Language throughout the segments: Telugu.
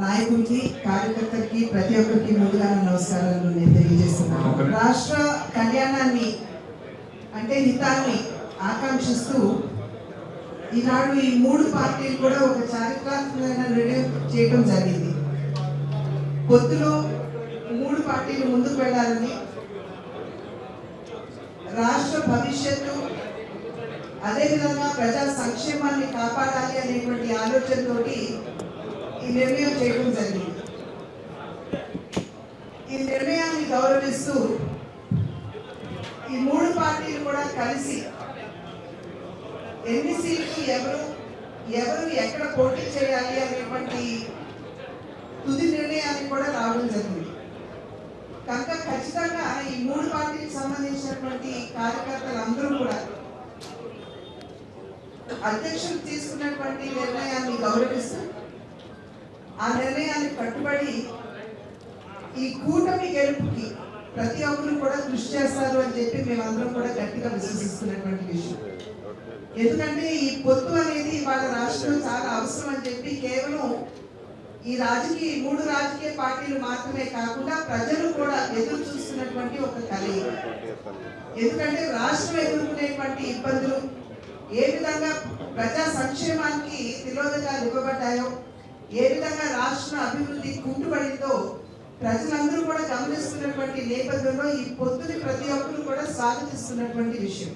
నాయకులకి కార్యకర్తలకి ప్రతి ఒక్కరికి ముందుగా నమస్కారాలు నేను తెలియజేస్తున్నాను. రాష్ట్ర కళ్యాణాన్ని అంటే హితాన్ని ఆకాంక్షిస్తూ ఈనాడు ఈ మూడు పార్టీలు కూడా ఒక చారిత్రాత్మకమైన నిర్ణయం చేయడం జరిగింది. పొత్తులో మూడు పార్టీలు ముందుకు వెళ్ళాలని రాష్ట్ర భవిష్యత్తు అదేవిధంగా ప్రజా సంక్షేమాన్ని కాపాడాలి అనేటువంటి ఆలోచనతోటి ఈ నిర్ణయం చేయడం జరిగింది. ఈ నిర్ణయాన్ని గౌరవిస్తూ ఈ మూడు పార్టీలు కూడా కలిసి ఎన్ని సీట్లు ఎవరు ఎవరు ఎక్కడ పోటీ చేయాలి అనేటువంటి తుది నిర్ణయానికి కూడా రావడం జరిగింది. కనుక ఖచ్చితంగా ఈ మూడు పార్టీకి సంబంధించినటువంటి కార్యకర్తలు అందరూ కూడా అధ్యక్షులు తీసుకున్నటువంటి నిర్ణయాన్ని గౌరవిస్తూ ఆ నిర్ణయాన్ని కట్టుబడి ఈ కూటమి గెలుపుకి ప్రతి ఒక్కరు కూడా కృషి చేస్తారు అని చెప్పి మేమందరం కూడా గట్టిగా విశ్వసిస్తున్నటువంటి విషయం. ఎందుకంటే ఈ పొత్తు అనేది వాళ్ళ రాష్ట్రం చాలా అవసరం అని చెప్పి కేవలం ఈ రాజకీయ మూడు రాజకీయ పార్టీలు మాత్రమే కాకుండా ప్రజలు కూడా ఎదురు చూస్తున్నటువంటి ఒక కలయిక ఎందుకంటే రాష్ట్రం ఎదుర్కొనేటువంటి ఇబ్బందులు ఏ విధంగా ప్రజా సంక్షేమానికి తిలోదకాలు ఇవ్వబడ్డాయో ఏ విధంగా రాష్ట్ర అభివృద్ధి కుంటుపడిందో ప్రజలందరూ కూడా గమనిస్తున్నటువంటి నేపథ్యంలో ఈ పొత్తుని ప్రతి ఒక్కరు కూడా స్వాగతిస్తున్నటువంటి విషయం.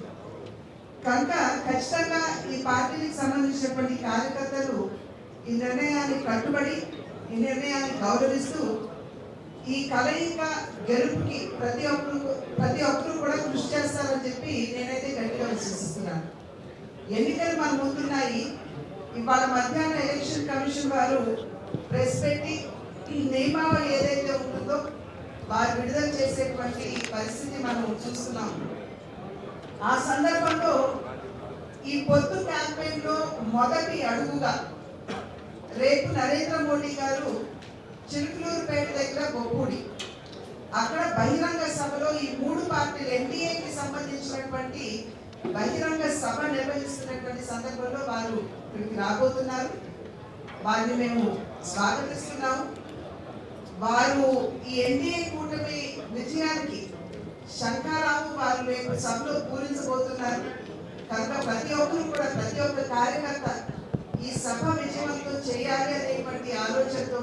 కనుక ఖచ్చితంగా ఈ పార్టీకి సంబంధించినటువంటి కార్యకర్తలు ఈ నిర్ణయాన్ని కట్టుబడి ఈ నిర్ణయాన్ని గౌరవిస్తూ ఈ కలయిక గెలుపుకి ప్రతి ఒక్కరు ప్రతి ఒక్కరు కూడా కృషి చేస్తారని చెప్పి నేనైతే గట్టిగా విశ్వసిస్తున్నాను. ఎన్నికలు మన ముందున్నాయి. ఇవాళ మధ్యాహ్నం ఎలక్షన్ కమిషన్ వారు ప్రెస్ పెట్టి ఈ నియమావళి ఏదైతే ఉంటుందో వారు విడుదల చేసేటువంటి పరిస్థితి మనం చూస్తున్నాం. ఆ సందర్భంలో ఈ పొత్తు క్యాంపెయిన్లో మొదటి అడుగుగా రేపు నరేంద్ర మోడీ గారు చిరుకులూరుపేట దగ్గర బొప్పూడి అక్కడ బహిరంగ సభలో ఈ మూడు పార్టీలు ఎన్డీఏకి సంబంధించినటువంటి బహిరంగ సభ నిర్వహిస్తున్నటువంటి సందర్భంలో వారు ఇక్కడికి రాబోతున్నారు. వారిని మేము స్వాగతిస్తున్నాము. వారు ఈ ఎన్డీఏ కూటమి విజయానికి శంకారావు వారు రేపు సభలో పూరించబోతున్నారు. కనుక ప్రతి ఒక్కరు కూడా ప్రతి ఒక్క కార్యకర్త ఈ సభ విజయవంతం చేయాలి అనేటువంటి ఆలోచనతో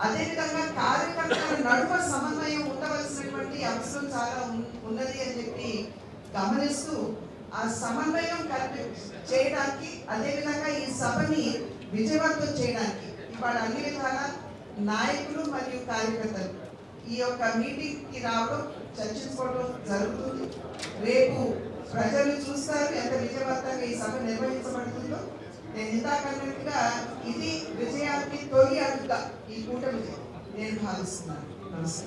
అదేవిధంగా కార్యకర్తల నడుమ సమన్వయం ఉండవలసినటువంటి అవసరం చాలా ఉన్నది అని చెప్పి గమనిస్తూ ఆ సమన్వయం కలిపి చేయడానికి అదేవిధంగా ఈ సభని విజయవంతం చేయడానికి ఇవాళ అన్ని విధాల నాయకులు మరియు కార్యకర్తలు ఈ యొక్క మీటింగ్కి రావడం చర్చించుకోవడం జరుగుతుంది. రేపు ప్రజలు చూస్తారు ఎంత విజయవంతంగా ఈ సభ నిర్వహించబడుతుందో. నేను ఇందాక అన్నట్టుగా ఇది విజయానికి తొలి అడుగుగా ఈ కూటమి నేను భావిస్తున్నాను. నమస్కారం